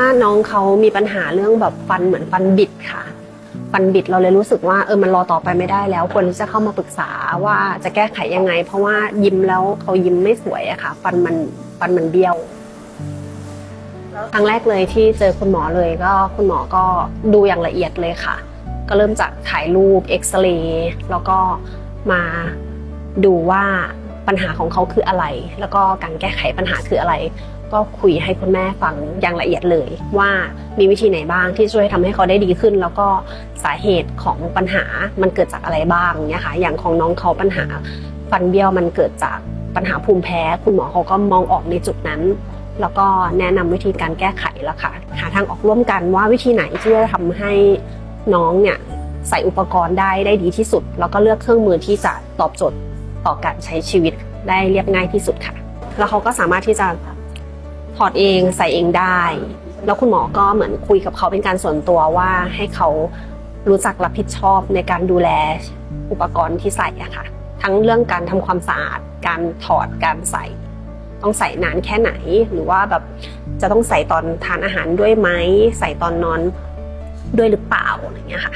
ว่าน้องเขามีปัญหาเรื่องแบบฟันเหมือนฟันบิดค่ะ ฟันบิดเราเลยรู้สึกว่าเออมันรอต่อไปไม่ได้แล้วควรที่จะเข้ามาปรึกษาว่าจะแก้ไขยังไง เพราะว่ายิ้มแล้วเขายิ้มไม่สวยอะค่ะ ฟันมันฟันมันเบี้ยวครั้งแรกเลยที่เจอคุณหมอเลยก็คุณหมอก็ดูอย่างละเอียดเลยค่ะ ก็เริ่มจากถ่ายรูปเอ็กซเรย์แล้วก็มาดูว่า ปัญหาของเขาคืออะไร แล้วก็การแก้ไขปัญหาคืออะไร ก็คุยให้คุณแม่ฟังอย่างละเอียดเลย ว่ามีวิธีไหนบ้างที่ช่วยทำให้เขาได้ดีขึ้น แล้วก็สาเหตุของปัญหามันเกิดจากอะไรบ้างเนี่ยค่ะอย่างของน้องเขาปัญหาฟันเบี้ยวมันเกิดจากปัญหาภูมิแพ้ คุณหมอเขาก็มองออกในจุดนั้น แล้วก็แนะนำวิธีการแก้ไขแล้วค่ะหาทางออกร่วมกันว่าวิธีไหนที่จะทำให้น้องเนี่ยใส่อุปกรณ์ได้ได้ดีที่สุด แล้วก็เลือกเครื่องมือที่จะตอบโจทย์ ต่อการใช้ชีวิตได้เรียบง่ายที่สุดค่ะ แล้วเขาก็สามารถที่จะถอดเองใส่เองได้ แล้วคุณหมอก็เหมือนคุยกับเขาเป็นการส่วนตัวว่าให้เขารู้จักรับผิดชอบในการดูแลอุปกรณ์ที่ใส่อะค่ะ ทั้งเรื่องการทำความสะอาด การถอดการใส่ ต้องใส่นานแค่ไหน หรือว่าแบบจะต้องใส่ตอนทานอาหารด้วยไหม ใส่ตอนนอนด้วยหรือเปล่าอะไรเงี้ยค่ะ